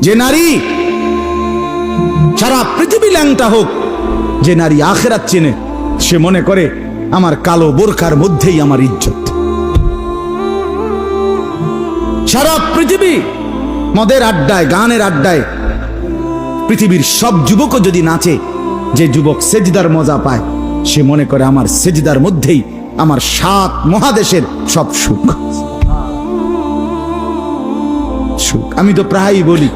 যে নারী সারা পৃথিবী ল্যাংটা হোক, যে নারী আখেরাত চেনে, সে মনে করে আমার কালো বোরকার মধ্যেই আমার ইজ্জত। সারা পৃথিবী মদের আড্ডায়, গানের আড্ডায়, পৃথিবীর সব যুবকও যদি নাচে, যে যুবক সেজদার মজা পায়, সে মনে করে আমার সেজদার মধ্যেই আমার সাত মহাদেশের সব সুখ। সুখ। আমি তো প্রায়ই বলি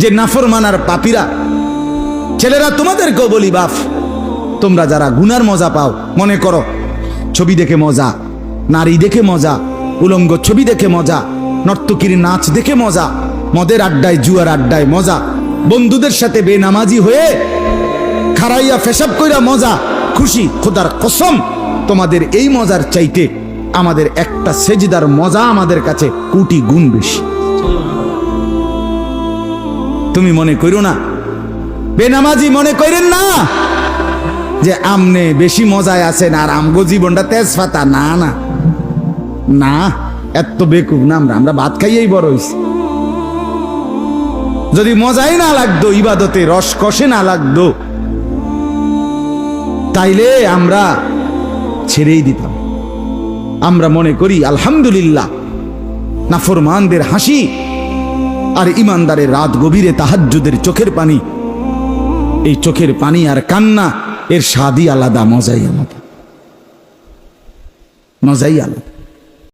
যে নাফরমানার পাপিরা, ছেলেরা তোমাদেরকেও বলি বাপ। তোমরা যারা গুনার মজা পাও, মনে করো, ছবি দেখে মজা, নারী দেখে মজা, উলঙ্গ ছবি দেখে মজা, নর্তকীর নাচ দেখে মজা, মদের আড্ডায়, জুয়ার আড্ডায় মজা, বন্ধুদের সাথে বেনামাজি হয়ে খারাইয়া ফেসাব কইরা মজা, খুশি খোদার কসম, তোমাদের এই মজার চাইতে আমাদের একটা সেজদার মজা আমাদের কাছে কোটি গুণ বেশি। তুমি মনে করো না? বেনামাজি মনে করেন না? যে আমনে বেশি মজায় আছেন আর আমগো জীবনটা তেজপাতা? না না। না এত বেকুব না আমরা। আমরা ভাত খাইয়েই বড় হইছি। যদি মজাই না লাগতো, ইবাদতে রস কষে না লাগতো, তাইলে আমরা ছেড়েই দিতাম। আমরা মনে করি, আলহামদুলিল্লাহ, নাফরমানদের হাসি আর ইমানদারের রাত গভীরে তাহাজ্জুদের চোখের পানি। এই চোখের পানি আর কান্না, এর স্বাদই আলাদা, মজাই আলাদা। মজাই আলাদা।